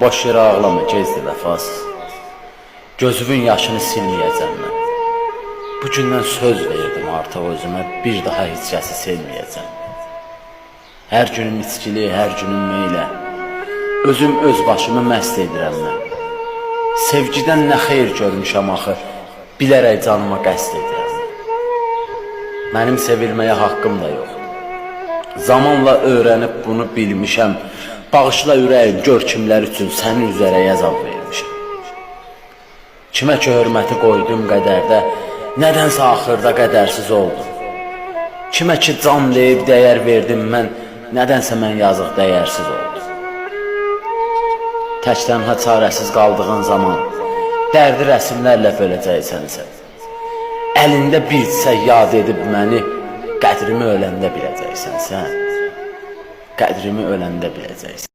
Boş yerə ağlama, gezdi vəfasız. Gözümün yaşını silməyəcəm mən. Bu gündən söz verdim artıq özümə, bir daha heç kəsi sevməyəcəm. Hər günüm içkili, hər günüm meylə. Özüm öz başımı məst edirəm mən. Sevgidən nə xeyir görmüşəm axı, bilərək canıma qəsd edirəm. Mənim sevilməyə haqqım da yox. Zamanla öyrənib bunu bilmişəm. Bağışla ürəyim gör kimlər üçün sənin üzərə əzab vermişəm. Kimə ki hörməti qoydum qədərdə, nədənsə axırda qədərsiz oldum. Kimə ki can deyib dəyər verdim mən, nədənsə mən yazıq dəyərsiz oldum. Tək tənha çarəsiz qaldığın zaman dərdi rəsmlərlə böləcəksən sən. Əlində bir çiçək yad edib məni, qədrimi öləndə biləcəksən sən. Qədrimi öləndə biləcəksən.